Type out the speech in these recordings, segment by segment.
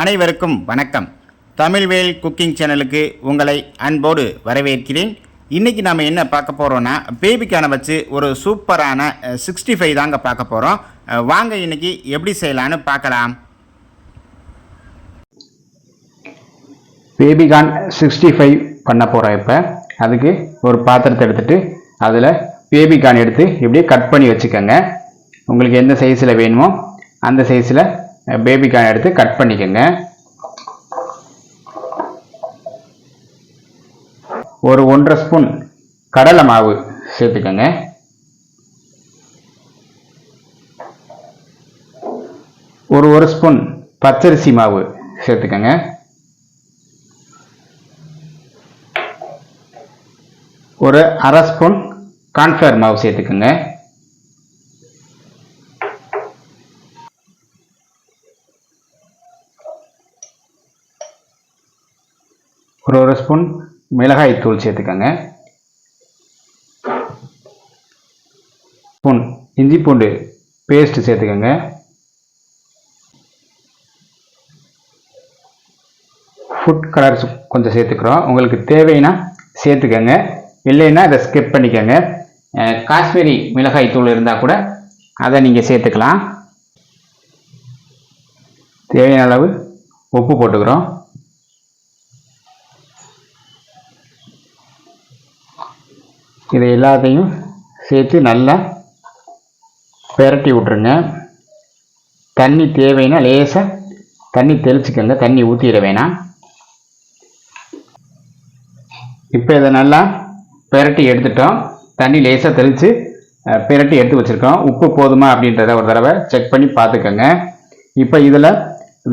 அனைவருக்கும் வணக்கம். தமிழ்வேல் குக்கிங் சேனலுக்கு உங்களை அன்போடு வரவேற்கிறேன். இன்றைக்கி நாம் என்ன பார்க்க போகிறோன்னா பேபிக்கான வச்சு ஒரு சூப்பரான சிக்ஸ்டி ஃபைவ் தாங்க பார்க்க போகிறோம் வாங்க இன்றைக்கி எப்படி செய்யலான்னு பார்க்கலாம். பேபிகான் சிக்ஸ்டி ஃபைவ் பண்ண போகிறோம் இப்போ. அதுக்கு ஒரு பாத்திரத்தை எடுத்துகிட்டு அதில் பேபிகான் எடுத்து இப்படியே கட் பண்ணி வச்சுக்கோங்க. உங்களுக்கு எந்த சைஸில் வேணுமோ அந்த சைஸில் பேபிகான் எடுத்து கட் பண்ணிக்கோங்க. ஒரு ஒன்றரை ஸ்பூன் கடலை மாவு சேர்த்துக்கோங்க. ஒரு ஒரு ஸ்பூன் பச்சரிசி மாவு சேர்த்துக்கோங்க. ஒரு அரை ஸ்பூன் கான்ஃபிளவர் மாவு சேர்த்துக்கோங்க. ஒரு ஒரு ஸ்பூன் மிளகாய் தூள் சேர்த்துக்கோங்க. ஸ்பூன் இஞ்சி பூண்டு பேஸ்ட் சேர்த்துக்கோங்க. ஃபுட் கலர்ஸ் கொஞ்சம் சேர்த்துக்கிறோம். உங்களுக்கு தேவைன்னா சேர்த்துக்கோங்க. இல்லைன்னா அதை ஸ்கிப் பண்ணிக்கோங்க. காஷ்மீரி மிளகாய் தூள் இருந்தால் கூட அதை நீங்கள் சேர்த்துக்கலாம். தேவையான அளவு உப்பு போட்டுக்கிறோம். இதை எல்லாத்தையும் சேர்த்து நல்லா பெரட்டி விட்ருங்க தண்ணி தேவைன்னா லேசாக தண்ணி தெளிச்சுக்கோங்க. தண்ணி ஊற்றிட வேணாம். இப்போ இதை நல்லா பெரட்டி எடுத்துட்டோம். தண்ணி லேசாக தெளித்து பெரட்டி எடுத்து வச்சுருக்கோம். உப்பு போதுமா அப்படின்றத ஒரு தடவை செக் பண்ணி பார்த்துக்கோங்க. இப்போ இதில்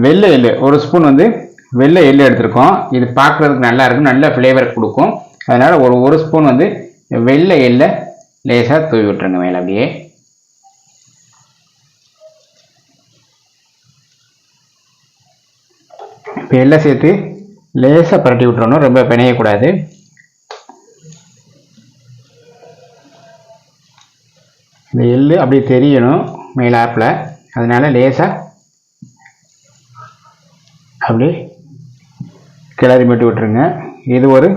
வெள்ளை எள்ளு ஒரு ஸ்பூன் வந்து வெள்ளை எள்ளு எடுத்திருக்கோம். இது பார்க்குறதுக்கு நல்லா இருக்கும். நல்ல ஃப்ளேவர் கொடுக்கும். அதனால் ஒரு ஒரு ஸ்பூன் வந்து வெள்ளை எள்ளை லேசாக தூவி விட்டுருங்க மேலே அப்படியே. இப்போ எல்லை சேர்த்து லேசாக பரட்டி விட்டுறணும் ரொம்ப பிணையக்கூடாது. இந்த எள்ளு அப்படியே தெரியணும் மேலாப்பில் அதனால் லேசாக அப்படியே கிளறி மட்டும் விட்டுருங்க. இது ஒரு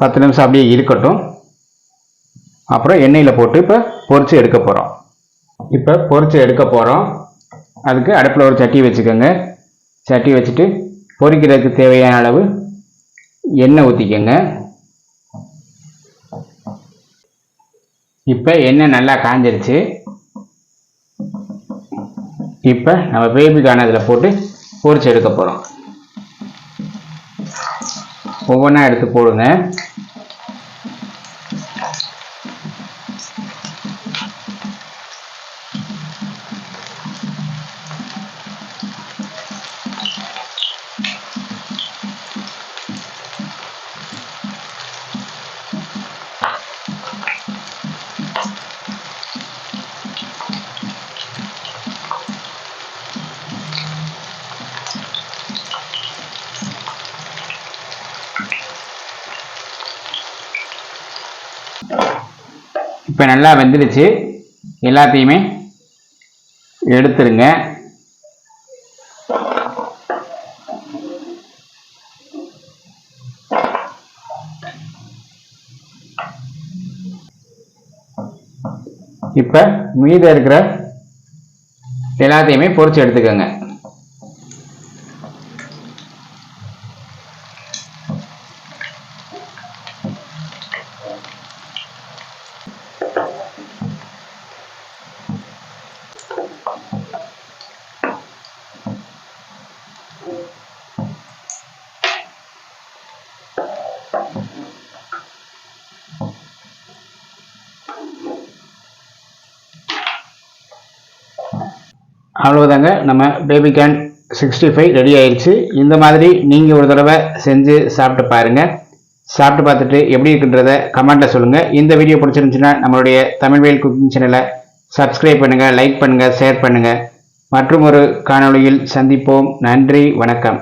பத்து நிமிஷம் அப்படியே இருக்கட்டும். அப்புறம் எண்ணெயில் போட்டு இப்போ பொறிச்சு எடுக்க போகிறோம் இப்போ பொறிச்சு எடுக்க போகிறோம் அதுக்கு அடுப்பில் ஒரு சட்டி வச்சுக்கோங்க. சட்டி வச்சுட்டு பொரிக்கிறதுக்கு தேவையான அளவு எண்ணெய் ஊற்றிக்கோங்க இப்போ எண்ணெய் நல்லா காஞ்சிருச்சு. இப்போ நம்ம பேபிக்கான இதில் போட்டு பொறிச்சு எடுக்க போகிறோம் ஒவ்வொன்றா எடுத்து போடுங்க. இப்போ நல்லா வெந்துடுச்சு. எல்லாத்தையுமே எடுத்துருங்க. இப்போ மீதம் இருக்கிற எல்லாத்தையுமே பொறிச்சு எடுத்துக்கோங்க. அவ்வளோதாங்க நம்ம baby corn sixty five ready ஆயிடுச்சு இந்த மாதிரி நீங்கள் ஒரு தடவை செஞ்சு சாப்பிட்டு பாருங்கள் சாப்பிட்டு பார்த்துட்டு எப்படி இருக்குன்றத கமெண்ட்டில் சொல்லுங்கள் இந்த வீடியோ பிடிச்சிருந்துச்சுன்னா நம்மளுடைய தமிழ்வேல் குக்கிங் சேனலை சப்ஸ்கிரைப் பண்ணுங்கள் லைக் பண்ணுங்கள் ஷேர் பண்ணுங்கள் மற்றும் ஒரு காணொளியில் சந்திப்போம். நன்றி வணக்கம்.